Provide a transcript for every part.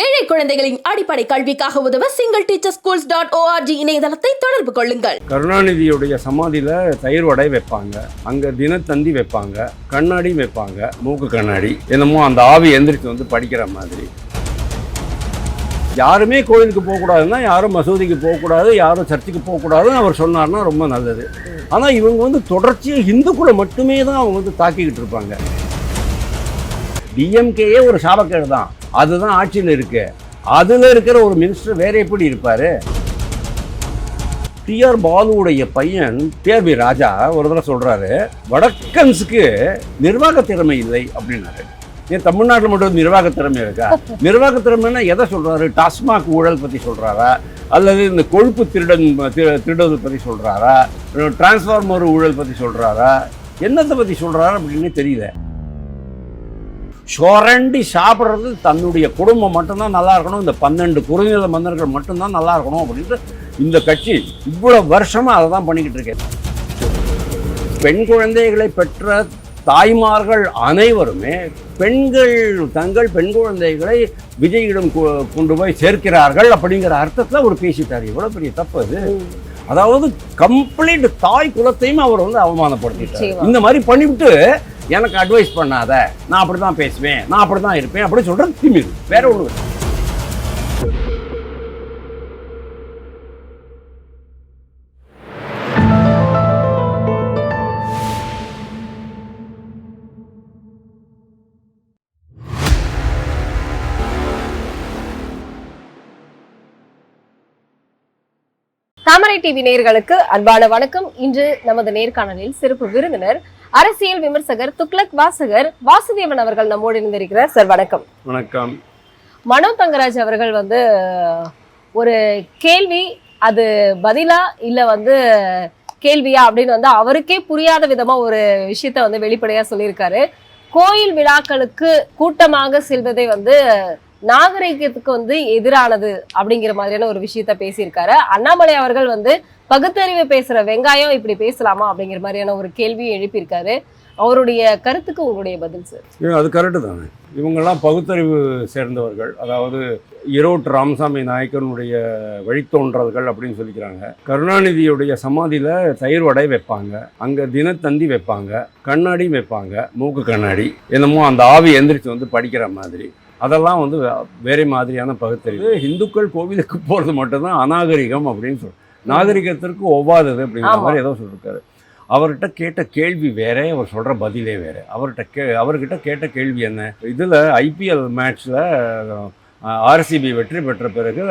ஏழை குழந்தைகளின் அடிப்படை கல்விக்காக உதவ single teacher schools dot ORG இணையதளத்தை தொடர்பு கொள்ளுங்கள். கருணாநிதியுடைய சமாதியில் தயிர் வடை வைப்பாங்க. அங்கே தினத்தந்தி வைப்பாங்க. கண்ணாடி வைப்பாங்க. மூக்கு கண்ணாடி. என்னமோ அந்த ஆவி எந்திரிச்சு வந்து படிக்கிற மாதிரி. யாருமே கோயிலுக்கு போகக்கூடாதுன்னா யாரும் மசூதிக்கு போகக்கூடாது யாரும் சர்ச்சுக்கு போகக்கூடாதுன்னு அவர் சொன்னார்னா ரொம்ப நல்லது. ஆனால் இவங்க வந்து தொடர்ச்சியாக இந்துக்குள்ள மட்டுமே தான் அவங்க வந்து தாக்கிக்கிட்டு இருப்பாங்க. டிஎம்கேயே ஒரு சாபக்கேடு தான். அதுதான் ஆட்சியில் இருக்கு. அதில் இருக்கிற ஒரு மினிஸ்டர் வேற எப்படி இருப்பார்? டிஆர் பாலுவுடைய பையன் டிஆர்பி ராஜா ஒரு தடவை சொல்றாரு வடக்கன்ஸுக்கு நிர்வாக திறமை இல்லை அப்படின்னாரு. ஏன் தமிழ்நாட்டில் மட்டும் நிர்வாக திறமை இருக்கா? நிர்வாக திறமைன்னா எதை சொல்றாரு? டாஸ்மாக் ஊழல் பற்றி சொல்றாரா? அல்லது இந்த கொழுப்பு திருடன் திருடுவது பற்றி சொல்றாரா? டிரான்ஸ்ஃபார்மர் ஊழல் பற்றி சொல்றாரா? என்னத்தை பற்றி சொல்றாரா அப்படின்னு தெரியல. சுரண்டி சாப்பிட்றது தன்னுடைய குடும்பம் மட்டும்தான் நல்லா இருக்கணும் இந்த பன்னெண்டு குறுநில மன்னர்கள் மட்டும்தான் நல்லா இருக்கணும் அப்படின்ட்டு இந்த கட்சி இவ்வளவு வருஷமா அதை தான் பண்ணிக்கிட்டு இருக்கேன் பெண் குழந்தைகளை பெற்ற தாய்மார்கள் அனைவருமே பெண்கள் தங்கள் பெண் குழந்தைகளை விஜயிடம் கொ- கொண்டு போய் சேர்க்கிறார்கள் அப்படிங்கிற அர்த்தத்தில் அவர் பேசிட்டார். எவ்வளோ பெரிய தப்பு அது. அதாவது கம்ப்ளீட் தாய் குலத்தையும் அவர் வந்து அவமானப்படுத்திட்டார். இந்த மாதிரி பண்ணிவிட்டு எனக்கு அட்வைஸ் பண்ணாத. நான் அப்படி தான் பேசுவேன். நான் அப்படி தான் இருப்பேன். அப்படி சொல்றது திமிரு. வேற ஒன்று தாமரை டிவி நேயர்களுக்கு அன்பான வணக்கம். இன்று நமது நேர்காணலில் சிறப்பு விருந்தினர் அரசியல் விமர்சகர் துக்ளக் வாசகர் வாசுதேவன் அவர்கள் நம்மோடு இருந்திருக்கிறார் சார் வணக்கம். வணக்கம். மனோ தங்கராஜ் அவர்கள் வந்து ஒரு கேள்வி அது பதிலா இல்ல வந்து கேள்வியா அப்படின்னு வந்து அவருக்கே புரியாத விதமா ஒரு விஷயத்த வந்து வெளிப்படையா சொல்லியிருக்காரு. கோயில் விழாக்களுக்கு கூட்டமாக செல்வதை வந்து நாகரிகத்துக்கு வந்து எதிரானது அப்படிங்கிற மாதிரியான ஒரு விஷயத்த பேசியிருக்காரு. அண்ணாமலை அவர்கள் வந்து பகுத்தறிவு பேசுற வெங்காயம் இப்படி பேசலாமா அப்படிங்கிற மாதிரியான ஒரு கேள்வியும் எழுப்பியிருக்காரு. அவருடைய கருத்துக்கு உங்களுடைய பதில் சார் அது கரெக்டு தானே. இவங்கெல்லாம் பகுத்தறிவு சேர்ந்தவர்கள். அதாவது ஈரோட்டு ராமசாமி நாயக்கனுடைய வழித்தோன்றல்கள் அப்படின்னு சொல்லிக்கிறாங்க. கருணாநிதியுடைய சமாதியில் தயிர் வடை வைப்பாங்க. அங்கே தினத்தந்தி வைப்பாங்க. கண்ணாடி வைப்பாங்க. மூக்கு கண்ணாடி. என்னமோ அந்த ஆவி எந்திரிச்சு வந்து படிக்கிற மாதிரி. அதெல்லாம் வந்து வேற மாதிரியான பகுத்தறிவு. இந்துக்கள் கோவிலுக்கு போகிறது மட்டும்தான் அநாகரிகம் அப்படின்னு சொல் நாகரிகத்திற்கு ஒவ்வாதது அப்படிங்கிற. மாதிரி ஏதோ சொல்லியிருக்காரு அவர்கிட்ட கேட்ட கேள்வி வேற அவர் சொல்கிற பதிலே வேற. அவர்கிட்ட கே அவர்கிட்ட கேட்ட கேள்வி என்ன? இதில் ஐபிஎல் மேட்ச்சில் ஆர்சிபி வெற்றி பெற்ற பிறகு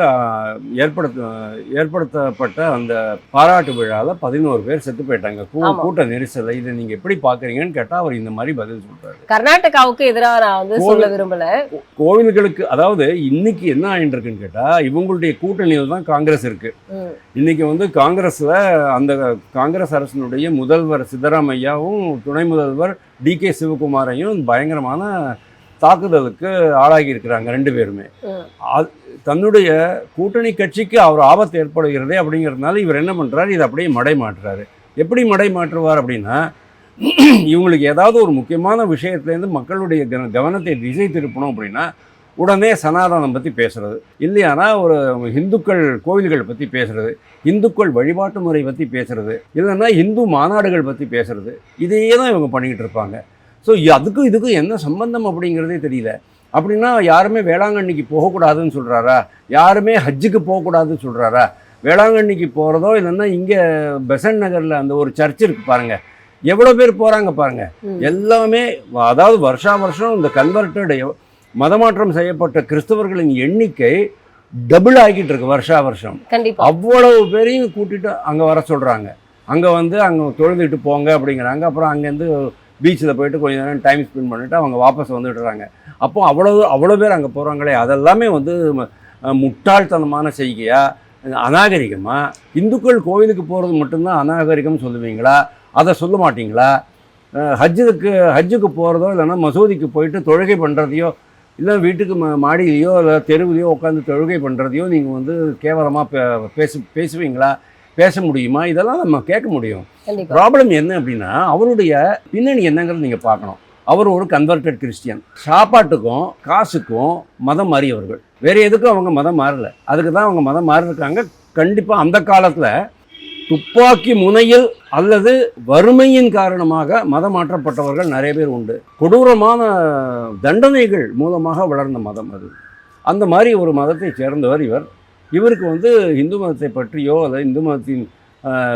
ஏற்படுத்த ஏற்படுத்தப்பட்ட அந்த பாராட்டு விழாவில் பதினோரு பேர் செத்து போயிட்டாங்க. கூ-. கூட்ட நெரிசல் இதை நீங்கள் எப்படி பார்க்குறீங்கன்னு கேட்டால் அவர் இந்த மாதிரி பதில் சொல்கிறாரு கர்நாடகாவுக்கு எதிராக நான் வந்து சொல்ல விரும்பல. கோவில்களுக்கு அதாவது இன்னைக்கு என்ன ஆயிட்டு இருக்குன்னு கேட்டால் இவங்களுடைய கூட்டணியில் தான் காங்கிரஸ் இருக்குது ம். இன்னைக்கு வந்து காங்கிரஸ்ல அந்த காங்கிரஸ் அரசினுடைய முதல்வர் சித்தராமையாவும் துணை முதல்வர் டி கே சிவகுமாரையும் பயங்கரமான தாக்குதலுக்கு ஆளாகி இருக்கிறாங்க ரெண்டு பேருமே. தன்னுடைய கூட்டணி கட்சிக்கு அவர் ஆபத்து ஏற்படுகிறதே அப்படிங்கிறதுனால இவர் என்ன பண்றாரு? இதை அப்படியே மடை மாற்றுறாரு. எப்படி மடை மாற்றுவார் அப்படின்னா இவங்களுக்கு ஏதாவது ஒரு முக்கியமான விஷயத்துலேருந்து மக்களுடைய கவ- கவனத்தை திசை திருப்பணும் அப்படின்னா உடனே சனாதனம் பற்றி பேசுறது. இல்லையானா ஒரு இந்துக்கள் கோவில்கள் பற்றி பேசுறது. இந்துக்கள் வழிபாட்டு முறை பற்றி பேசுறது. இல்லைன்னா இந்து மாநாடுகள் பற்றி பேசுறது. இதையே தான் இவங்க பண்ணிக்கிட்டு இருப்பாங்க. ஸோ அதுக்கும் இதுக்கும் என்ன சம்பந்தம் அப்படிங்கிறதே தெரியல. அப்படின்னா யாருமே வேளாங்கண்ணிக்கு போகக்கூடாதுன்னு சொல்கிறாரா யாருமே ஹஜ்ஜுக்கு போகக்கூடாதுன்னு சொல்கிறாரா வேளாங்கண்ணிக்கு போகிறதோ இல்லைன்னா இங்கே பெசன்ட் நகரில் அந்த ஒரு சர்ச் இருக்கு பாருங்க. எவ்வளோ பேர் போகிறாங்க பாருங்க. ம். எல்லாமே அதாவது வருஷா வருஷம் இந்த கன்வெர்டட் மதமாற்றம் செய்யப்பட்ட கிறிஸ்தவர்களின் எண்ணிக்கை டபுள் ஆகிட்டு இருக்கு வருஷா வருஷம். அவ்வளவு பேரையும் கூட்டிட்டு அங்கே வர சொல்கிறாங்க அங்கே வந்து அங்கே தொழுதுட்டு போங்க அப்படிங்கிறாங்க. அப்புறம் அங்கேருந்து பீச்சில் போயிட்டு கொஞ்ச நேரம் டைம் ஸ்பெண்ட் பண்ணிட்டு அவங்க வாபஸ் வந்துடுறாங்க அப்போ அவ்வளோ அவ்வளோ பேர் அங்கே போகிறாங்களே அதெல்லாமே வந்து முட்டாள்தனமான செய்கையாக அநாகரிகமாக இந்துக்கள் கோவிலுக்கு போகிறது மட்டும்தான் அநாகரிகம் சொல்லுவீங்களா? அதை சொல்ல மாட்டிங்களா? ஹஜ்ஜுக்கு ஹஜ்ஜுக்கு போகிறதோ இல்லைன்னா மசூதிக்கு போயிட்டு தொழுகை பண்ணுறதையோ இல்லை வீட்டுக்கு மா மாடியிலையோ இல்லை தெருவிலையோ உட்காந்து தொழுகை பண்ணுறதையோ நீங்கள் வந்து கேவலமாக பே பேசு பேசுவீங்களா? பேச முடியுமா? இதெல்லாம் நம்ம கேட்க முடியும். ப்ராப்ளம் என்ன அப்படின்னா அவருடைய பின்னணி என்னங்கிறது நீங்கள் பார்க்கணும். அவர் ஒரு கன்வெர்டட் கிறிஸ்டியன் சாப்பாட்டுக்கும் காசுக்கும் மதம் மாறியவர்கள். வேறு எதுக்கும் அவங்க மதம் மாறல. அதுக்கு தான் அவங்க மதம் மாறிருக்காங்க கண்டிப்பாக அந்த காலத்தில் துப்பாக்கி முனையில் அல்லது வறுமையின் காரணமாக மதம் மாற்றப்பட்டவர்கள் நிறைய பேர் உண்டு. கொடூரமான தண்டனைகள் மூலமாக வளர்ந்த மதம் அது. அந்த மாதிரி ஒரு மதத்தை சேர்ந்தவர் இவர். இவருக்கு வந்து இந்து மதத்தை பற்றியோ அல்லது இந்து மதத்தின்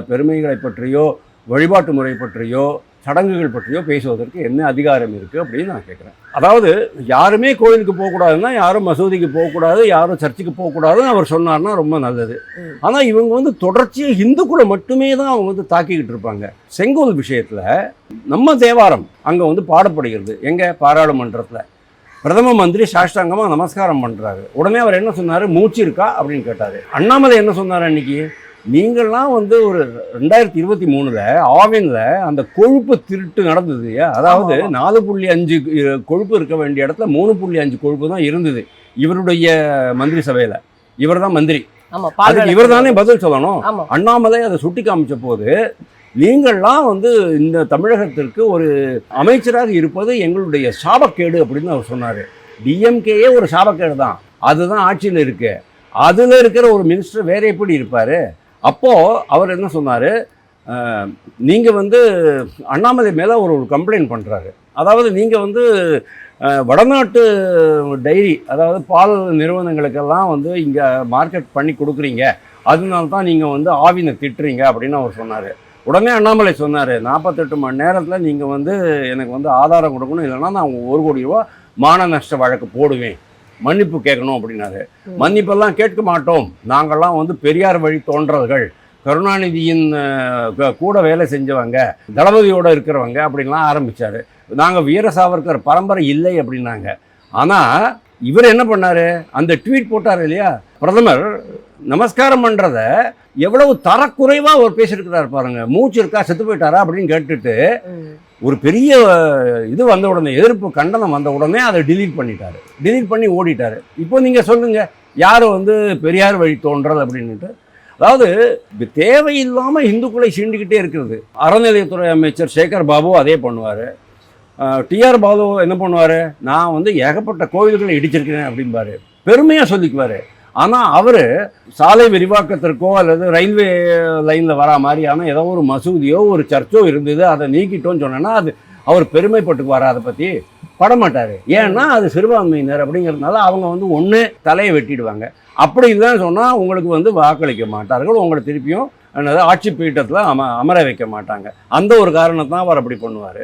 பெருமைகளை பற்றியோ வழிபாட்டு முறை பற்றியோ சடங்குகள் பற்றியோ பேசுவதற்கு என்ன அதிகாரம் இருக்குது அப்படின்னு நான் கேட்குறேன் அதாவது யாருமே கோயிலுக்கு போகக்கூடாதுன்னா யாரும் மசூதிக்கு போகக்கூடாது யாரும் சர்ச்சுக்கு போகக்கூடாதுன்னு அவர் சொன்னார்னா ரொம்ப நல்லது. ஆனால் இவங்க வந்து தொடர்ச்சியாக இந்துக்களை மட்டுமே தான் அவங்க வந்து தாக்கிக்கிட்டு இருப்பாங்க. செங்கோல் விஷயத்தில் நம்ம தேவாரம் அங்கே வந்து பாடப்படுகிறது. எங்கே? பாராளுமன்றத்தில். பிரதம மந்திரி சாஷ்டாங்கமாக நமஸ்காரம் பண்ணுறாரு உடனே அவர் என்ன சொன்னார்? மூச்சு இருக்கா? அப்படின்னு கேட்டார். அண்ணாமலை என்ன சொன்னார் அன்னைக்கு? நீங்கள்லாம் வந்து ஒரு ரெண்டாயிரத்தி இருபத்தி மூணில் ஆவினில் அந்த கொழுப்பு திருட்டு நடந்தது அதாவது. நாலு புள்ளி அஞ்சு கொழுப்பு இருக்க வேண்டிய இடத்துல மூணு புள்ளி அஞ்சு கொழுப்பு தான் இருந்தது இவருடைய மந்திரி சபையில். இவர் தான் மந்திரி இவர் தானே பதில் சொல்லணும். அண்ணாமலை அதை சுட்டி காமிச்ச போது நீங்கள்லாம் வந்து இந்த தமிழகத்திற்கு ஒரு அமைச்சராக இருப்பது எங்களுடைய சாபக்கேடு அப்படின்னு அவர் சொன்னார். டிஎம்கேயே ஒரு சாபக்கேடு தான் அதுதான் ஆட்சியில் இருக்கு. அதில் இருக்கிற ஒரு மினிஸ்டர் வேற எப்படி இருப்பார்? அப்போது அவர் என்ன சொன்னார்? நீங்கள் வந்து அண்ணாமலை மேலே ஒரு ஒரு கம்ப்ளைண்ட் பண்ணுறாரு அதாவது நீங்கள் வந்து வடநாட்டு டைரி அதாவது பால் நிறுவனங்களுக்கெல்லாம் வந்து இங்கே மார்க்கெட் பண்ணி கொடுக்குறீங்க. அதனால தான் நீங்கள் வந்து ஆவினை திட்டுறீங்க அப்படின்னு அவர் சொன்னார். உடனே அண்ணாமலை சொன்னார் நாற்பத்தெட்டு மணி நேரத்தில் நீங்கள் வந்து எனக்கு வந்து ஆதாரம் கொடுக்கணும் இல்லைன்னா நான் ஒரு கோடி ரூபா மான நஷ்ட வழக்கு போடுவேன். மன்னிப்பு கேட்கணும் அப்படின்னாரு. மன்னிப்பெல்லாம் கேட்க மாட்டோம். நாங்கள்லாம் வந்து பெரியார் வழி தோன்றர்கள் கருணாநிதியின் கூட வேலை செஞ்சவங்க தளபதியோட இருக்கிறவங்க அப்படின்லாம் ஆரம்பிச்சாரு. நாங்கள் வீர சாவர்கர் பரம்பரை இல்லை அப்படின்னாங்க. ஆனால் இவர் என்ன பண்ணாரு? அந்த ட்வீட் போட்டார் இல்லையா? பிரதமர் நமஸ்காரம் பண்ணுறத எவ்வளவு தரக்குறைவாக அவர் பேசியிருக்கிறார் பாருங்க. மூச்சு இருக்கா செத்து போயிட்டாரா? அப்படின்னு கேட்டுட்டு. ஒரு பெரிய இது வந்த உடனே எதிர்ப்பு கண்டனம் வந்த உடனே அதை delete பண்ணிட்டாரு. delete பண்ணி ஓடிட்டாரு. இப்போ நீங்கள் சொல்லுங்க யார் வந்து பெரியார் வழி தோன்றல் அப்படின்னுட்டு. அதாவது தேவையில்லாமல் இந்துக்களை சீண்டிக்கிட்டே இருக்கிறது. அறநிலையத்துறை அமைச்சர் சேகர் பாபு அதே பண்ணுவார். டிஆர் பாலு என்ன பண்ணுவார்? நான் வந்து ஏகப்பட்ட கோவில்களை இடிச்சிருக்கிறேன் அப்படிம்பாரு. பெருமையாக சொல்லிக்குவார். ஆனால் அவர் சாலை விரிவாக்கத்திற்கோ அல்லது ரயில்வே லைனில் வரா மாதிரியான ஏதோ ஒரு மசூதியோ ஒரு சர்ச்சோ இருந்தது அதை நீக்கிட்டோன்னு சொன்னேன்னா அது அவர் பெருமைப்பட்டுக்குவார் அதை பற்றி படமாட்டார். ஏன்னா அது சிறுபான்மையினர் அப்படிங்கிறதுனால அவங்க வந்து ஒன்று தலையை வெட்டிடுவாங்க. அப்படி இல்லைன்னு சொன்னால் உங்களுக்கு வந்து வாக்களிக்க மாட்டார்கள். உங்களை திருப்பியும் என்னது ஆட்சி பீட்டத்தில் அம அமர வைக்க மாட்டாங்க. அந்த ஒரு காரணத்தான் அவர் அப்படி பண்ணுவார்.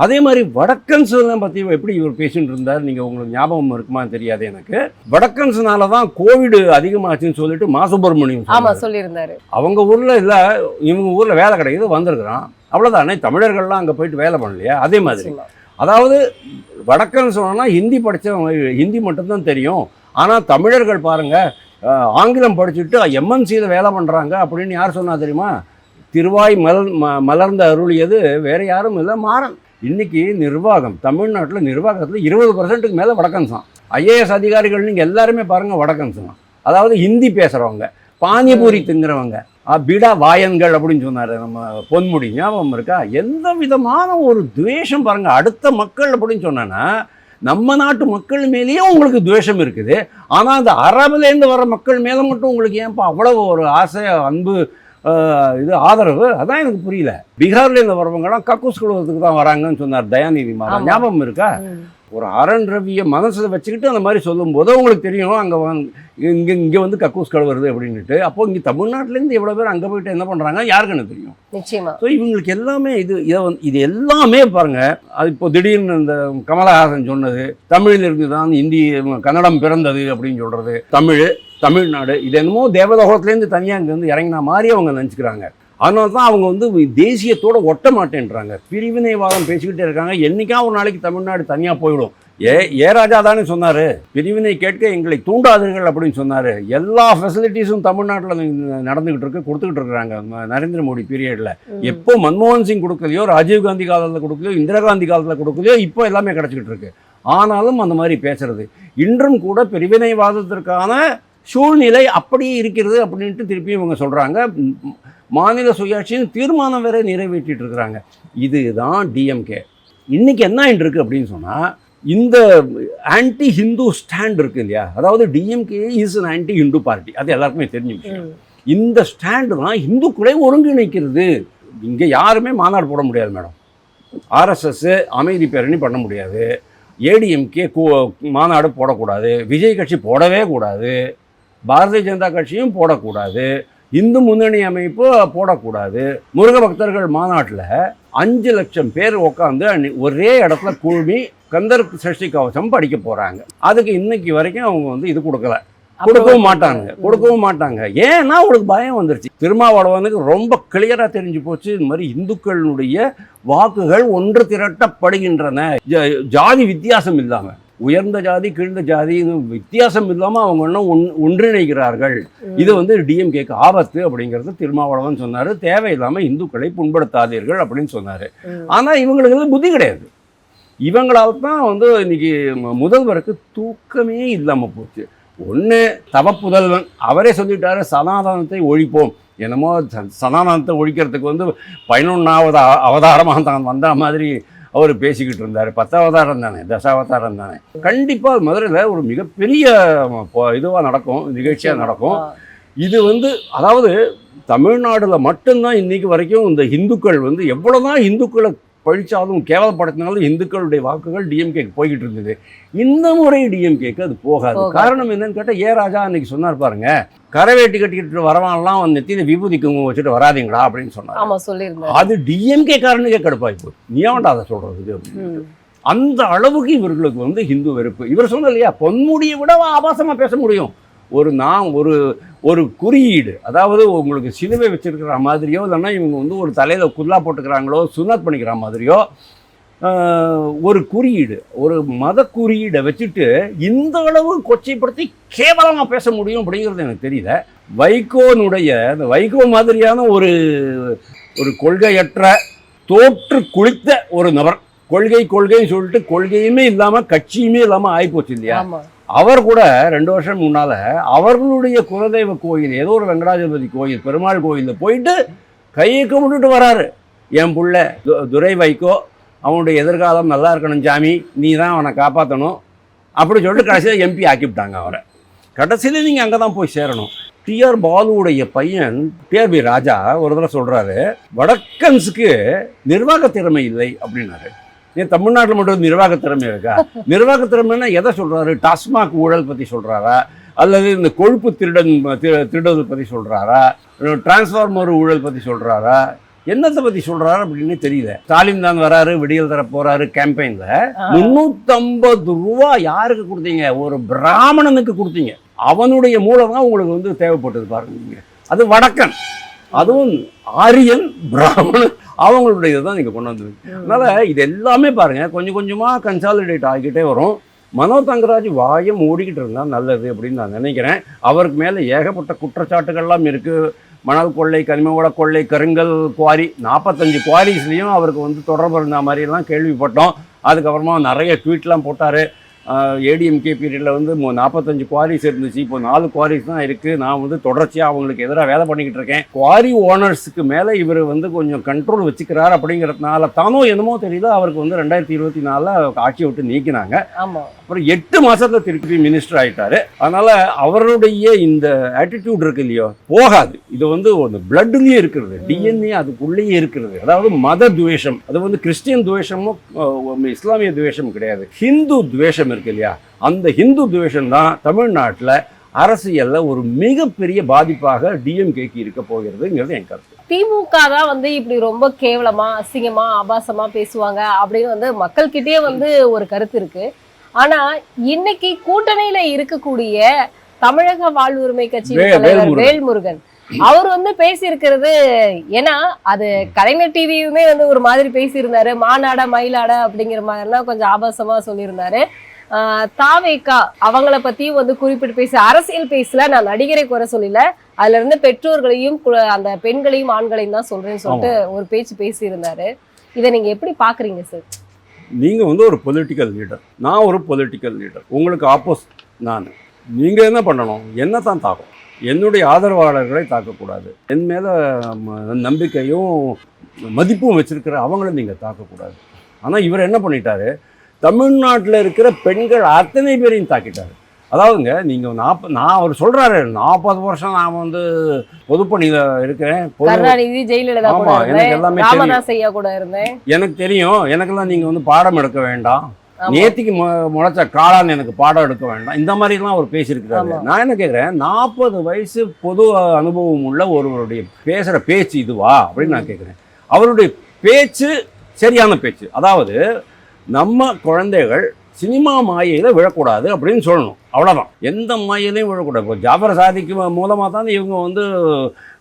அதே மாதிரி வடக்கன்ஸ்லாம் பற்றி எப்படி இவர் பேசிட்டு இருந்தார் நீங்கள் உங்களுக்கு ஞாபகம் இருக்குமான்னு தெரியாது எனக்கு. வடக்கன்ஸ்னால தான் கோவிட் அதிகமாச்சுன்னு சொல்லிட்டு மா சுப்பிரமணியம் ஆமா சொன்னாரு. சொல்லியிருந்தாரு. அவங்க ஊரில் இல்லை இவங்க ஊரில் வேலை கிடைக்குது வந்திருக்கிறான். அவ்வளோதானே தமிழர்கள்லாம் அங்கே போயிட்டு வேலை பண்ணலையா? அதே மாதிரி. அதாவது வடக்கன்னு சொன்னா ஹிந்தி படித்தவங்க ஹிந்தி மட்டும்தான் தெரியும். ஆனால் தமிழர்கள் பாருங்க அஹ், ஆங்கிலம் படிச்சுட்டு எம்என்சியில் வேலை பண்ணுறாங்க அப்படின்னு யார் சொன்னா தெரியுமா? திருவாய் மலர் ம- மலர்ந்த அருளியது வேற யாரும் இல்லை மாறன். இன்னைக்கு நிர்வாகம் தமிழ்நாட்டில் நிர்வாகத்தில் இருபது பர்சன்ட்டுக்கு மேலே வடக்கன்ஸ் தான் ஐஏஎஸ் அதிகாரிகள் நீங்கள் எல்லாருமே பாருங்க வடக்கன்ஸ் தான் அதாவது ஹிந்தி பேசுகிறவங்க பானிபூரி திங்குறவங்க பீடா வாயன்கள் அப்படின்னு சொன்னார் நம்ம பொன்முடி. ஞாபகம் இருக்கா? எந்த விதமான ஒரு துவேஷம் பாருங்க அடுத்த மக்கள் அப்படின்னு சொன்னேன்னா நம்ம நாட்டு மக்கள் மேலேயே உங்களுக்கு துவேஷம் இருக்குது. ஆனால் அந்த அரபுலேருந்து வர மக்கள் மேலே மட்டும் உங்களுக்கு ஏன்ப்பா அவ்வளவு ஒரு ஆசை அன்பு இது ஆதரவு? அதான் எனக்கு புரியல. பீகார்லேருந்து வரவங்கலாம் கக்கூஸ் கழுவுறதுக்கு தான் வராங்கன்னு சொன்னார். தயாநிதி மாறன். ஞாபகம் இருக்கா. ஒரு அரண் ரவியை மனசில் வச்சுக்கிட்டு அந்த மாதிரி சொல்லும்போது உங்களுக்கு தெரியும் அங்கே இங்கே இங்கே வந்து கக்கூஸ் கழுவுறது அப்படின்ட்டு அப்போ இங்கே தமிழ்நாட்டிலேருந்து எவ்வளோ பேர் அங்கே போயிட்டு என்ன பண்ணுறாங்க யாருக்குன்னு தெரியும்? நிச்சயமா. ஸோ இவங்களுக்கு எல்லாமே இது இதை வந்து இது எல்லாமே பாருங்க. அது இப்போ திடீர்னு இந்த கமலஹாசன் சொன்னது தமிழிலிருந்து தான் இந்தி கன்னடம் பிறந்தது அப்படின்னு சொல்றது தமிழ் தமிழ்நாடு இது என்னமோ தேவலோகத்துலேருந்து தனியாக இங்கே வந்து இறங்கின மாதிரி அவங்க நினச்சிக்கிறாங்க. அதனால தான் அவங்க வந்து தேசியத்தோட ஒட்ட மாட்டேன்றாங்க. பிரிவினைவாதம் பேசிக்கிட்டே இருக்காங்க. என்னைக்கா ஒரு நாளைக்கு தமிழ்நாடு தனியாக போயிடும் ஏ ஏ ராஜா தானே சொன்னார். பிரிவினை கேட்க எங்களை தூண்டாதீர்கள் அப்படின்னு சொன்னார். எல்லா ஃபெசிலிட்டிஸும் தமிழ்நாட்டில் நடந்துக்கிட்டு இருக்கு கொடுத்துக்கிட்டு இருக்கிறாங்க நரேந்திர மோடி பீரியடில். எப்போ மன்மோகன் சிங் கொடுக்கலையோ ராஜீவ் காந்தி காலத்தில் கொடுக்கலையோ இந்திரா காந்தி காலத்தில் கொடுக்கலையோ இப்போ எல்லாமே கிடச்சிக்கிட்டு இருக்கு. ஆனாலும் அந்த மாதிரி பேசுறது. இன்றும் கூட பிரிவினைவாதத்திற்கான சூழ்நிலை அப்படியே இருக்கிறது அப்படின்ட்டு திருப்பி இவங்க சொல்கிறாங்க மாநில சுயாட்சியின் தீர்மானம் வேற நிறைவேற்றிட்டு இருக்கிறாங்க. இதுதான் டிஎம்கே இன்னைக்கு என்ன ஆயிட்டு இருக்கு அப்படின்னு சொன்னால் இந்த ஆன்டி ஹிந்து ஸ்டாண்ட் இருக்கு இல்லையா? அதாவது DMK is an anti Hindu party அது எல்லாருக்குமே தெரிஞ்ச விஷயம். இந்த ஸ்டாண்டு தான் இந்துக்களை ஒருங்கிணைக்கிறது. இங்கே யாருமே மாநாடு போட முடியாது மேடம். ஆர்எஸ்எஸ் அமைதி பேரணி பண்ண முடியாது. ஏடிஎம்கே மாநாடு போடக்கூடாது. விஜய் கட்சி போடவே கூடாது. பாரதிய ஜனதா கட்சியும் போடக்கூடாது. இந்து முன்னணி அமைப்பு போடக்கூடாது. முருக பக்தர்கள் மாநாட்டில் அஞ்சு லட்சம் பேர் உட்காந்து ஒரே இடத்துல குழுமி கந்தர் சஷ்டி கவசம் படிக்க போகிறாங்க அதுக்கு இன்னைக்கு வரைக்கும் அவங்க வந்து இது கொடுக்கல. கொடுக்கவும் மாட்டாங்க. கொடுக்கவும் மாட்டாங்க. ஏன்னா அவங்களுக்கு பயம் வந்துருச்சு. திருமாவளவனுக்கு ரொம்ப கிளியரா தெரிஞ்சு போச்சு. இந்த மாதிரி இந்துக்களுடைய வாக்குகள் ஒன்று திரட்டப்படுகின்றன. ஜாதி வித்தியாசம் இல்லாம. உயர்ந்த ஜாதி கீழ்ந்த ஜாதி வித்தியாசம் இல்லாம அவங்க இன்னும் ஒன் ஒன்றிணைகிறார்கள். இது வந்து டிஎம்கேக்கு ஆபத்து அப்படிங்கிறது திருமாவளவன் சொன்னாரு. தேவையில்லாம இந்துக்களை புண்படுத்தாதீர்கள் அப்படின்னு சொன்னாரு. ம். ஆனா இவங்களுக்கு வந்து புத்தி கிடையாது. இவங்களால தான் வந்து இன்னைக்கு முதல்வருக்கு தூக்கமே இல்லாமல் போச்சு. ஒன்று தவப்புதல்வன். அவரே சொல்லிட்டாரு சனாதனத்தை ஒழிப்போம். என்னமோ சனாதனத்தை ஒழிக்கிறதுக்கு வந்து பதினொன்றாவது அவதாரமாக தான் வந்த மாதிரி அவர் பேசிக்கிட்டு இருந்தார். பத்தாவதாரம் தானே தசாவதாரம் தானே. கண்டிப்பாக மதுரையில் ஒரு மிகப்பெரிய இதுவாக நடக்கும் நிகழ்ச்சியாக நடக்கும். இது வந்து அதாவது தமிழ்நாடுல மட்டும்தான் இன்னைக்கு வரைக்கும் இந்த இந்துக்கள் வந்து எவ்வளவுதான் இந்துக்களை பழிச்சாலும் கேவலப்படுத்தினாலும் இந்துக்களுடைய வாக்குகள் டிஎம்கேக்கு போய்கிட்டு இருந்தது. இந்த முறை டிஎம்கேக்கு அது போகாது. காரணம் என்னன்னு கேட்டால் ஏ ராஜா அன்னைக்கு சொன்னார் பாருங்க கரவேட்டி கட்டிக்கிட்டு வரவான்லாம் வந்து நெத்தியில விபூதி குங்குமம் வச்சுட்டு வராதீங்களா அப்படின்னு சொன்னார். அது டிஎம்கே காரனுக்கே கடுப்பாய் போய் நீ ஏன்டா அதை சொல்றது. அந்த அளவுக்கு இவர்களுக்கு வந்து ஹிந்து வெறுப்பு. இவர் சொன்ன இல்லையா? பொன்முடியை விட ஆபாசமா பேச முடியும். ஒரு நான் ஒரு ஒரு குறியீடு. அதாவது உங்களுக்கு சிலுவை வச்சுருக்கிற மாதிரியோ இல்லைன்னா இவங்க வந்து ஒரு தலையில் குல்லா போட்டுக்கிறாங்களோ சுனத் பண்ணிக்கிற மாதிரியோ ஒரு குறியீடு. ஒரு மத குறியீடை வச்சுட்டு இந்த அளவு கொச்சைப்படுத்தி கேவலமாக பேச முடியும் அப்படிங்கிறது எனக்கு தெரியல. வைகோனுடைய இந்த வைகோ மாதிரியான ஒரு ஒரு கொள்கையற்ற தோற்று குளித்த ஒரு நபர். கொள்கை கொள்கைன்னு சொல்லிட்டு கொள்கையுமே இல்லாமல் கட்சியுமே இல்லாமல் ஆகிப்போச்சு இல்லையா? அவர் கூட ரெண்டு வருஷம் முன்னால் அவர்களுடைய குலதெய்வ கோயில் ஏதோ ஒரு வெங்கடாஜலபதி கோயில் பெருமாள் கோயிலில் போயிட்டு கையை கும்பிட்டுட்டு வராரு. என் பிள்ளை து- துரை வைக்கோ அவனுடைய எதிர்காலம் நல்லா இருக்கணும் சாமி நீ தான் அவனை காப்பாற்றணும் அப்படி சொல்லிட்டு கடைசியில் எம்பி ஆக்கிவிட்டாங்க அவரை. கடைசியில் நீங்கள் அங்கே தான் போய் சேரணும். டிஆர் பாலுவுடைய பையன் டிஆர் பி ராஜா ஒரு தடவை சொல்கிறாரு வடக்கன்ஸுக்கு நிர்வாக திறமை இல்லை அப்படின்னாரு. ஏன் தமிழ்நாட்டில் மட்டும் நிர்வாக திறமை இருக்கா? நிர்வாக திறமைன்னா எதை சொல்கிறாரு டாஸ்மாக் ஊழல் பற்றி சொல்கிறாரா அல்லது இந்த கொழுப்பு திருடன் திரு- திருடுதல் பற்றி சொல்கிறாரா டிரான்ஸ்ஃபார்மர் ஊழல் பற்றி சொல்கிறாரா என்னத்தை பற்றி சொல்கிறாரு அப்படின்னு தெரியல. ஸ்டாலின் தான் வராரு விடியல் தர போகிறாரு கேம்பெயினில். முந்நூற்றம்பது ரூபா யாருக்கு கொடுத்தீங்க? ஒரு பிராமணனுக்கு கொடுத்தீங்க. அவனுடைய மூலம் தான் உங்களுக்கு வந்து தேவைப்பட்டது பாருங்க. அது வடக்கன் அதுவும் ஆரியன் பிராமணன் அவங்களுடைய தான் நீங்கள் கொண்டு வந்து அதனால இது எல்லாமே பாருங்க கொஞ்சம் கொஞ்சமா கன்சாலிடேட் ஆகிக்கிட்டே வரும். மனோ தங்கராஜ் வாயை மூடிக்கிட்டு இருந்தா நல்லது அப்படின்னு நான் நினைக்கிறேன். அவருக்கு மேலே ஏகப்பட்ட குற்றச்சாட்டுகள்லாம் இருக்கு. மணல் கொள்ளை கனிம வள கொள்ளை கருங்கல் குவாரி நாற்பத்தஞ்சு குவாரிஸ்லேயும் அவருக்கு வந்து தொடர்பு இருந்த மாதிரிலாம் கேள்விப்பட்டோம். அதுக்கப்புறமா நிறைய ட்வீட்லாம் போட்டார். ஏடிஎம்கே பீரியடில் வந்து நாற்பத்தஞ்சு குவாரிஸ் இருந்துச்சு. இப்போ நாலு குவாரிஸ் தான் இருக்குது நான் வந்து தொடர்ச்சியாக அவங்களுக்கு எதிராக வேலை பண்ணிக்கிட்டு இருக்கேன். குவாரி ஓனர்ஸுக்கு மேலே இவர் வந்து கொஞ்சம் கண்ட்ரோல் வச்சுக்கிறார் அப்படிங்கிறதுனால தானோ என்னமோ தெரியல. அவருக்கு வந்து ரெண்டாயிரத்தி இருபத்தி நாலில் ஆட்சியை விட்டு நீக்கினாங்க. ஆமா. அப்புறம் எட்டு மாசத்துல திருப்பி மினிஸ்டர் ஆயிட்டாரு. அதனால அவருடைய இந்த ஆட்டிடியூட் இருக்கு இல்லையோ போகாது. இது வந்து ஒரு பிளட்லயே இருக்கிறது. டிஎன்ஏ அதுக்குள்ளேயே இருக்கிறது. அதாவது மத துவேஷம். அது வந்து கிறிஸ்டியன் துவேஷமும் இஸ்லாமிய துவேஷம் கிடையாது. ஹிந்து துவேஷம் இருக்கு. இல்லையா? அந்த ஹிந்து துவேஷம் தான் தமிழ்நாட்டில் அரசியல்ல ஒரு மிகப்பெரிய பாதிப்பாக டிஎம்கேக்கு இருக்க போகிறதுங்கிறது என் கருத்து. திமுக தான் வந்து இப்படி ரொம்ப கேவலமா அசிங்கமா ஆபாசமா பேசுவாங்க அப்படின்னு வந்து மக்கள்கிட்டயே வந்து ஒரு கருத்து இருக்கு. ஆனா இன்னைக்கு கூட்டணியில இருக்கக்கூடிய தமிழக வாழ்வுரிமை கட்சி தலைவர் வேல்முருகன். அவர் வந்து பேசியிருக்கிறது ஏன்னா அது கலைஞர் டிவியுமே வந்து ஒரு மாதிரி பேசியிருந்தாரு. மாநாட மயிலாட அப்படிங்கிற மாதிரிலாம் கொஞ்சம் ஆபாசமா சொல்லியிருந்தாரு. தாவேக்கா அவங்கள பத்தியும் வந்து குறிப்பிட்டு பேசி அரசியல் பேசல நான் நடிகரை குறை சொல்லல. அதுல இருந்து பெற்றோர்களையும் அந்த பெண்களையும் ஆண்களையும் தான் சொல்றேன்னு சொல்லிட்டு ஒரு பேச்சு பேசியிருந்தாரு. இதை நீங்க எப்படி பாக்குறீங்க சார் நீங்கள் வந்து ஒரு பொலிட்டிக்கல் லீடர் நான் ஒரு பொலிட்டிக்கல் லீடர் உங்களுக்கு ஆப்போசிட் நான். நீங்கள் என்ன பண்ணணும்? என்ன தான் தாக்கும். என்னுடைய ஆதரவாளர்களை தாக்கக்கூடாது. என் மேலே நம்பிக்கையும் மதிப்பும் வச்சிருக்கிற அவங்கள நீங்கள் தாக்கக்கூடாது. ஆனால் இவர் என்ன பண்ணிட்டாரு? தமிழ்நாட்டில் இருக்கிற பெண்கள் அத்தனை பேரையும் தாக்கிட்டாரு அதாவதுங்க நீங்கள் நாற்ப நான் அவர் சொல்கிறாரு நாற்பது வருஷம் நான் வந்து பொதுப்பணியில் இருக்கிறேன் கருணாநிதி ஜெயலலிதா கூட ஆமா, எனக்கு எல்லாமே கூட இருந்தேன். எனக்கு தெரியும் எனக்கெல்லாம் நீங்கள் வந்து பாடம் எடுக்க வேண்டாம். நேத்திக்கு முளைச்ச காளான் எனக்கு பாடம் எடுக்க வேண்டாம். இந்த மாதிரிலாம் அவர் பேசியிருக்கிறாரு. நான் என்ன கேட்குறேன் நாற்பது வயசு பொது அனுபவம் உள்ள ஒருவருடைய பேசுகிற பேச்சு இதுவா? அப்படின்னு நான் கேட்குறேன் அவருடைய பேச்சு சரியான பேச்சு. அதாவது நம்ம குழந்தைகள் சினிமா மாயையில் விழக்கூடாது அப்படின்னு சொல்லணும். அவ்வளோதான் எந்த மாயிலையும் விழக்கூடாது. இப்போ ஜாபர் சாதிக்கு மூலமாக தான் இவங்க வந்து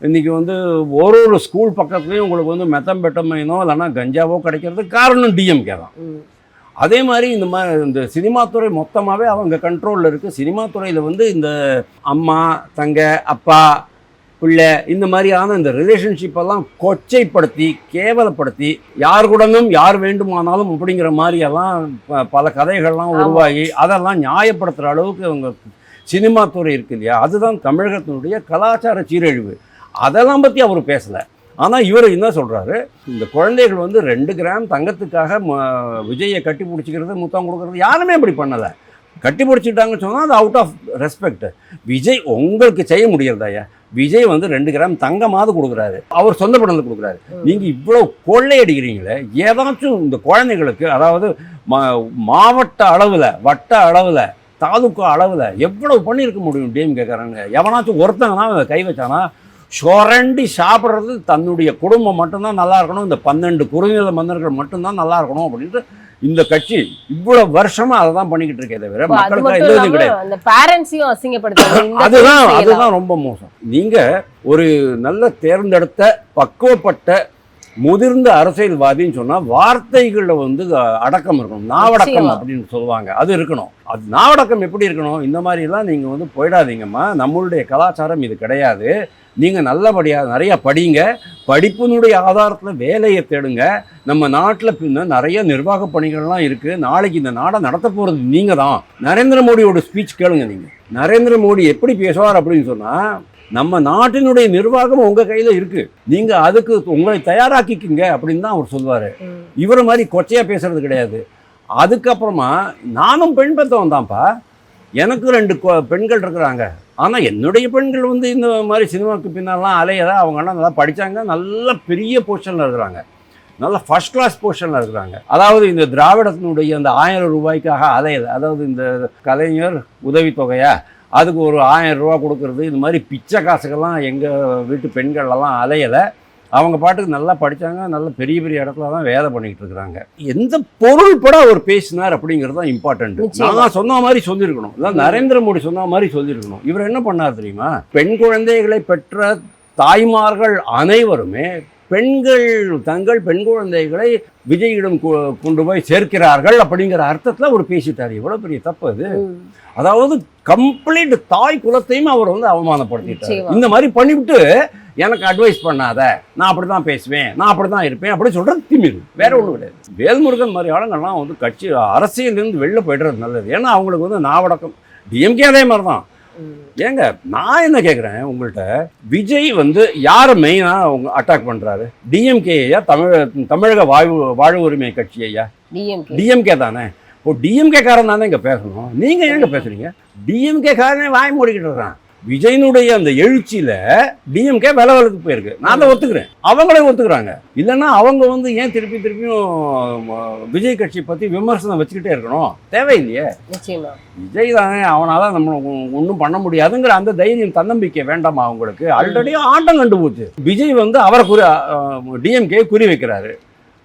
இன்னைக்கு வந்து ஒரு ஒரு ஸ்கூல் பக்கத்துலேயும் உங்களுக்கு வந்து மெத்தம்பெட்டமைனோ இல்லைன்னா கஞ்சாவோ கிடைக்கிறதுக்கு காரணம் டிஎம்கே தான். அதே மாதிரி இந்த மாதிரி இந்த சினிமா துறை மொத்தமாகவே அவங்க கண்ட்ரோலில் இருக்குது சினிமா துறையில் வந்து இந்த அம்மா தங்க அப்பா பிள்ளை இந்த மாதிரியான இந்த ரிலேஷன்ஷிப் எல்லாம் கொச்சைப்படுத்தி கேவலப்படுத்தி யார் கூடனும் யார் வேண்டுமானாலும் அப்படிங்கிற மாதிரியெல்லாம் பல கதைகள்லாம். உருவாகி அதெல்லாம் நியாயப்படுத்துகிற அளவுக்கு அவங்க சினிமா துறை இருக்கு இல்லையா? அதுதான் தமிழகத்தினுடைய கலாச்சார சீரழிவு. அதெல்லாம் பற்றி அவர் பேசலை. ஆனால் இவர் என்ன சொல்கிறாரு இந்த குழந்தைகள் வந்து ரெண்டு கிராம் தங்கத்துக்காக ம- விஜயை கட்டி பிடிச்சிக்கிறது முத்தம் கொடுக்கறது யாருமே அப்படி பண்ணலை. கட்டி பிடிச்சிட்டாங்கன்னு சொன்னால் அது அவுட் ஆஃப் ரெஸ்பெக்ட் விஜய் உங்களுக்கு செய்ய முடியறதாயா விஜய் வந்து ரெண்டு கிராம் தங்கமாவது கொடுக்குறாரு. அவர் சொந்த படத்தில் கொடுக்குறாரு. நீங்கள் இவ்வளோ கொள்ளையடிக்கிறீங்களே ஏதாச்சும் இந்த குழந்தைகளுக்கு அதாவது மா மாவட்ட அளவில் வட்ட அளவில் தாலுக்கா அளவில் எவ்வளவு பண்ணியிருக்க முடியும் டீம் கேட்குறாங்க எவனாச்சும் ஒருத்தங்கன்னா கை வச்சானா சுரண்டி சாப்பிட்றது தன்னுடைய குடும்பம் மட்டும்தான் நல்லா இருக்கணும் இந்த பன்னெண்டு குறுநில மன்னர்கள் மட்டும்தான் நல்லா இருக்கணும் அப்படின்ட்டு இந்த கட்சி இவ்வளவு வருஷமா அதை தான் பண்ணிக்கிட்டு இருக்கே தவிர மக்களுக்கு கிடையாது. அதுதான். அதுதான் ரொம்ப மோசம். நீங்க ஒரு நல்ல தேர்ந்தெடுத்த பக்குவப்பட்ட முதிர்ந்த அரசியல்வாதின்னு சொன்னா வார்த்தைகள்ல வந்து அடக்கம் இருக்கணும். நாவடக்கம். அப்படின்னு சொல்லுவாங்க. அது இருக்கணும். அது நாவடக்கம் எப்படி இருக்கணும்? இந்த மாதிரி எல்லாம் நீங்க வந்து போயிடாதீங்கம்மா. நம்மளுடைய கலாச்சாரம் இது கிடையாது. நீங்க நல்லபடியா நிறைய படிங்க. படிப்பினுடைய ஆதாரத்துல வேலையை தேடுங்க. நம்ம நாட்டில் பின்ன நிறைய நிர்வாக பணிகள்லாம் இருக்கு. நாளைக்கு இந்த நாடை நடத்த போறது நீங்க தான் நரேந்திர மோடியோட ஸ்பீச் கேளுங்க நீங்க. நரேந்திர மோடி எப்படி பேசுவார் அப்படின்னு சொன்னா நம்ம நாட்டினுடைய நிர்வாகம் உங்க கையில இருக்கு. நீங்க அதுக்கு உங்களை தயாராக்கிக்குங்க அப்படின்னு தான் அவர் சொல்வாரு. ம். இவரை மாதிரி கொச்சையா பேசுறது கிடையாது. அதுக்கப்புறமா நானும் பெண் பெற்றவன் தான்ப்பா. எனக்கு ரெண்டு பெண்கள் இருக்கிறாங்க. ஆனால் என்னுடைய பெண்கள் வந்து இந்த மாதிரி சினிமாவுக்கு பின்னாலாம் அலையதா அவங்கெல்லாம் நல்லா படித்தாங்க நல்ல பெரிய பொசிஷனில் இருக்கிறாங்க. நல்ல ஃபர்ஸ்ட் கிளாஸ் பொசிஷனில் இருக்கிறாங்க. அதாவது இந்த திராவிடத்தினுடைய அந்த ஆயிரம் ரூபாய்க்காக அலையல அதாவது இந்த கலைஞர் உதவித்தொகையா அதுக்கு ஒரு ஆயிரம் ரூபா கொடுக்கறது இந்த மாதிரி பிச்சை காசுக்கெல்லாம் எங்கள் வீட்டு பெண்களெல்லாம் அலையலை. அவங்க பாட்டுக்கு நல்லா படிச்சாங்க நல்ல பெரிய பெரிய இடத்துல தான் வேலை பண்ணிக்கிட்டு இருக்கிறாங்க. எந்த பொருள் பட அவர் பேசினார் அப்படிங்கிறது தான் இம்பார்ட்டன்ட். நான் சொன்ன மாதிரி சொல்லியிருக்கணும். இல்லை நரேந்திர மோடி சொன்ன மாதிரி சொல்லியிருக்கணும். இவர் என்ன பண்ணார் தெரியுமா? பெண் குழந்தைகளை பெற்ற தாய்மார்கள் அனைவருமே பெண்கள் தங்கள் பெண் குழந்தைகளை விஜயிடம் கொண்டு போய் சேர்க்கிறார்கள் அப்படிங்கிற அர்த்தத்தில் அவர் பேசிட்டார். எவ்வளோ பெரிய தப்பு அது. அதாவது கம்ப்ளீட் தாய் குலத்தையும் அவர் வந்து அவமானப்படுத்திட்டார். இந்த மாதிரி பண்ணிவிட்டு எனக்கு அட்வைஸ் பண்ணாத. நான் அப்படி தான் பேசுவேன். நான் அப்படி தான் இருப்பேன் அப்படி சொல்றது திமிரு. வேற ஒன்றும் கிடையாது. வேல்முருகன் மாதிரி ஆளுங்கள்லாம் வந்து கட்சி அரசியலிருந்து வெளில போய்டுறது நல்லது. ஏன்னா அவங்களுக்கு வந்து நாவடக்கம். டிஎம்கே அதே மாதிரி தான். ஏங்க நான் என்ன கேட்குறேன் உங்கள்கிட்ட விஜய் வந்து யாரை மெயினாக அவங்க அட்டாக் பண்ணுறாரு டிஎம்கேயா தமிழக தமிழக வாழ்வு வாழ்வு உரிமை கட்சி ஐயா. டிஎம்கே தானே? இப்போ டிஎம்கே காரன் தானே இங்கே பேசணும். நீங்கள் ஏங்க பேசுறீங்க? டிஎம்கே காரனே வாய் மூடிக்கிட்டு இருக்கான் விஜயனுடைய அந்த எழுச்சியில டிஎம்கே வில விலக்கு போயிருக்கு. நான் தான் ஒத்துக்கிறேன். அவங்களே ஒத்துக்கிறாங்க. இல்லைன்னா அவங்க வந்து ஏன் திருப்பி திருப்பியும் விஜய் கட்சி பத்தி விமர்சனம் வச்சுக்கிட்டே இருக்கணும்? தேவையில்லையே. விஜய் தானே அவனால நம்ம ஒன்றும் பண்ண முடியாதுங்கிற அந்த தைரியம் தன்னம்பிக்கை வேண்டாமா அவங்களுக்கு? ஆல்ரெடி ஆட்டம் கண்டு போச்சு. விஜய் வந்து அவரை குறி டிஎம்கே குறி வைக்கிறாரு.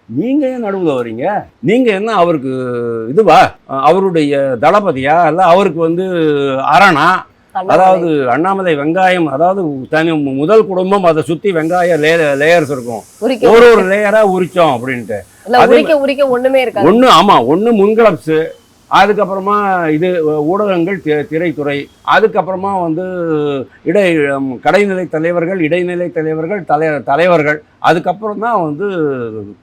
நீங்க ஏன் நடுவில் வரீங்க நீங்க என்ன அவருக்கு இதுவா? அவருடைய தளபதியா? இல்ல அவருக்கு வந்து அரணா? அதாவது அண்ணாமலை வெங்காயம் அதாவது தனி முதல் குடும்பம் அதை சுத்தி வெங்காய லேயர்ஸ் இருக்கும். ஒரு ஒரு லேயரா உரிச்சோம் அப்படின்ட்டு. உரிக்க உரிக்க ஒண்ணுமே இருக்காது. ஒன்று ஆமாம் ஒன்று முன்களப்ஸு அதுக்கப்புறமா இது ஊடகங்கள் திரைத்துறை அதுக்கப்புறமா வந்து இடை கடைநிலை தலைவர்கள் இடைநிலை தலைவர்கள் தலை தலைவர்கள் அதுக்கப்புறம் தான் வந்து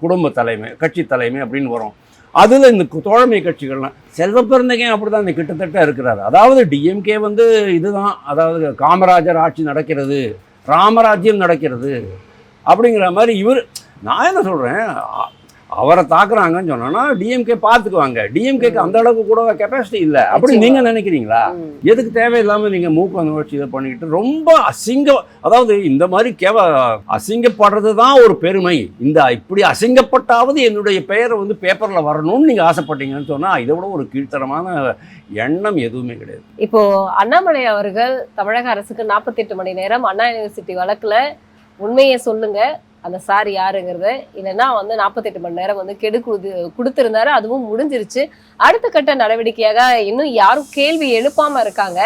குடும்ப தலைமை கட்சி தலைமை அப்படின்னு வரும். அதில் இந்த தோழமை கட்சிகள்லாம் செல்வ பிறந்தகையும் அப்படி தான் கிட்டத்தட்ட இருக்கிறார். அதாவது டிஎம்கே வந்து இதுதான். அதாவது காமராஜர் ஆட்சி நடக்கிறது ராமராஜ்யம் நடக்கிறது அப்படிங்கிற மாதிரி இவர் நான் என்ன சொல்கிறேன் அவரை தாக்குறாங்கன்னு சொன்னோன்னா டிஎம்கே பார்த்துக்குவாங்க. டிஎம்கேக்கு அந்த அளவுக்கு கூட கெப்பாசிட்டி இல்லை. அப்படி நிச்சயமா. நீங்க நினைக்கிறீங்களா. எதுக்கு தேவையில்லாம நீங்க மூக்கு அந்த வச்சு இதை பண்ணிக்கிட்டு ரொம்ப அசிங்க அதாவது இந்த மாதிரி கேவ அசிங்கப்படுறது தான் ஒரு பெருமை. இந்த இப்படி அசிங்கப்பட்டாவது என்னுடைய பெயரை வந்து பேப்பர்ல வரணும்னு நீங்க ஆசைப்பட்டீங்கன்னு சொன்னா இதை விட ஒரு கீழ்த்தரமான எண்ணம் எதுவுமே கிடையாது. இப்போ அண்ணாமலை அவர்கள் தமிழக அரசுக்கு 48 மணி நேரம் அண்ணா யூனிவர்சிட்டி வழக்குல உண்மையை சொல்லுங்க. அந்த சார் யாருங்கிறத இல்லைன்னா வந்து 48 மணி நேரம் வந்து கெடு குடு கொடுத்திருந்தாரு. அதுவும் முடிஞ்சிருச்சு. அடுத்த கட்ட நடவடிக்கையாக இன்னும் யாரும் கேள்வி எழுப்பாம இருக்காங்க.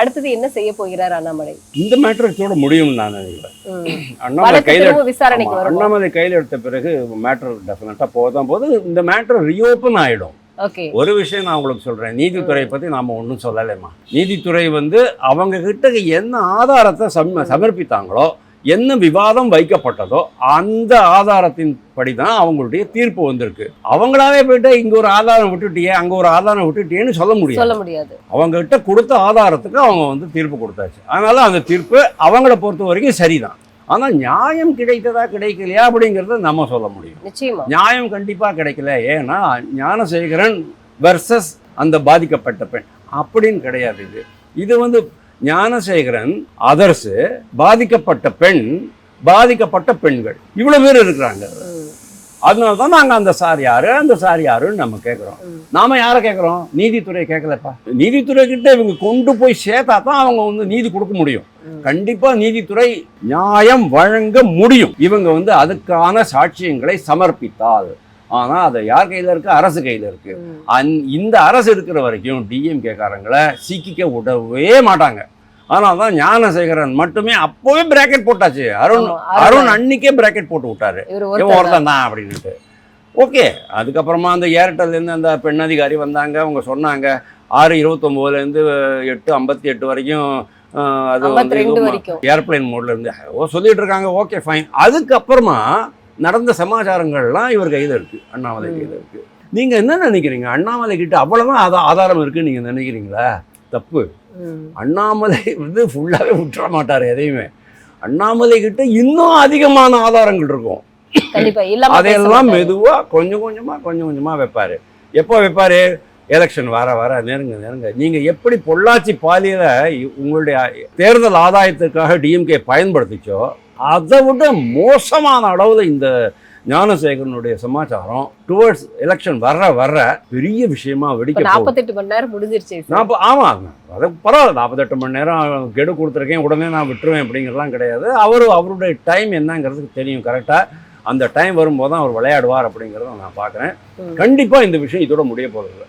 அடுத்தது என்ன செய்ய போகிறார் அண்ணாமலை? இந்த மேட்டர் இதோட முடியும்னு நான். அண்ணாமலை கையில் விசாரணைக்கு அண்ணாமலை கையில் எடுத்த பிறகு மேட்டர் டெஃபினட்டா போதான் போது இந்த மேட்டர் ரீஓப்பன் ஆயிடும். ஓகே. ஒரு விஷயம் நான் உங்களுக்கு சொல்றேன். நீதித்துறையை பத்தி நாம ஒன்றும் சொல்லலைம்மா. நீதித்துறை வந்து அவங்க கிட்ட என்ன ஆதாரத்தை சம சமர்ப்பித்தாங்களோ என்ன விவாதம் வைக்கப்பட்டதோ அந்த ஆதாரத்தின் படி தான் அவங்களுடைய தீர்ப்பு வந்திருக்கு. அவங்களாவே போயிட்டு இங்க ஒரு ஆதாரம் விட்டுட்டியே அங்க ஒரு ஆதாரம் விட்டுட்டியேன்னு சொல்ல முடியாது. சொல்ல முடியாது. அவங்க கிட்ட கொடுத்த ஆதாரத்துக்கு அவங்க வந்து தீர்ப்பு கொடுத்தாச்சு. அதனால அந்த தீர்ப்பு அவங்கள பொறுத்த வரைக்கும் சரிதான். ஆனா நியாயம் கிடைத்ததா கிடைக்கலையா அப்படிங்கறத நம்ம சொல்ல முடியும். நியாயம் கண்டிப்பாக கிடைக்கல. ஏன்னா ஞானசேகரன் வெர்சஸ் அந்த பாதிக்கப்பட்ட பெண். அப்படின்னு கிடையாது இது. இது வந்து ஞானசேகரன் அதர்ஸு பாதிக்கப்பட்ட பெண் பாதிக்கப்பட்ட பெண்கள். இவ்வளோ பேர் இருக்கிறாங்க. அதனால தான் நாங்கள் அந்த சார் யாரு அந்த சார் யாருன்னு நம்ம கேட்குறோம். நாம யாரை கேட்குறோம் நீதித்துறை கேட்கலப்பா நீதித்துறை கிட்ட இவங்க கொண்டு போய் சேர்த்தா தான் அவங்க வந்து நீதி கொடுக்க முடியும். ம். கண்டிப்பா நீதித்துறை நியாயம் வழங்க முடியும். இவங்க வந்து அதுக்கான சாட்சியங்களை சமர்ப்பித்தால். ஆனா அது யார் கையில இருக்கு? அரசு கையில இருக்கு. ம். அந் இந்த அரசு இருக்கிற வரைக்கும் டிஎம்கே காரங்களை சிக்கிக்க விடவே மாட்டாங்க. ஆனால் தான் ஞானசேகரன் மட்டுமே அப்போவே பிராக்கெட் போட்டாச்சு. அருண் அருண். அன்னைக்கே பிராக்கெட் போட்டு விட்டாரு. இவன். ஒருத்தன் தான். அப்படின்ட்டு ஓகே அதுக்கப்புறமா அந்த ஏர்டெல்லேருந்து அந்த பெண் அதிகாரி வந்தாங்க. அவங்க சொன்னாங்க ஆறு இருபத்தொம்போதுலேருந்து எட்டு ஐம்பத்தி எட்டு வரைக்கும் அது வந்து 52 வரைக்கும். ஏர்பிளைன் மோட்ல இருந்து சொல்லிட்டு இருக்காங்க. ஓகே ஃபைன் அதுக்கப்புறமா நடந்த சமாச்சாரங்கள்லாம் இவர் கையில் இருக்கு. அண்ணாமலை. கையில் இருக்கு. நீங்க என்ன நினைக்கிறீங்க? அண்ணாமலை கிட்ட அவ்வளவுதான் ஆதா- ஆதாரம் இருக்குன்னு நீங்க நினைக்கிறீங்களா? தப்பு. அண்ணாமலை வந்து ஃபுல்லாவே விட்டுற மாட்டார் எதையுமே. அண்ணாமலை கிட்ட இன்னும் அதிகமான ஆதாரங்கள் இருக்கும். அதையெல்லாம் மாட்டாரு. மெதுவா கொஞ்சம் கொஞ்சமா கொஞ்சம் கொஞ்சமா வைப்பாரு. எப்போ வைப்பாரு? எலெக்ஷன் வர வர நெருங்க நெருங்க. நீங்க எப்படி பொள்ளாச்சி பாலியல உங்களுடைய தேர்தல் ஆதாயத்துக்காக டிஎம்கே பயன்படுத்திச்சோ அதை விட மோசமான அளவுல இந்த ஞானசேகரனுடைய சமாச்சாரம் டுவர்ட்ஸ் எலெக்ஷன் வர்ற வர்ற பெரிய விஷயமா வெடிக்க 48 மணி நேரம் முடிஞ்சிருச்சு. இப்போ ஆமாம் அது பரவாயில்ல. நாற்பத்தெட்டு மணி நேரம் கெடு கொடுத்துருக்கேன் உடனே நான் விட்டுருவேன் அப்படிங்கிறதுலாம் கிடையாது. அவர் அவருடைய டைம் என்னங்கிறதுக்கு தெரியும் கரெக்டாக அந்த டைம் வரும்போது தான் அவர் விளையாடுவார் அப்படிங்கிறத நான் பார்க்குறேன். கண்டிப்பாக இந்த விஷயம் இதோட முடிய போகிறது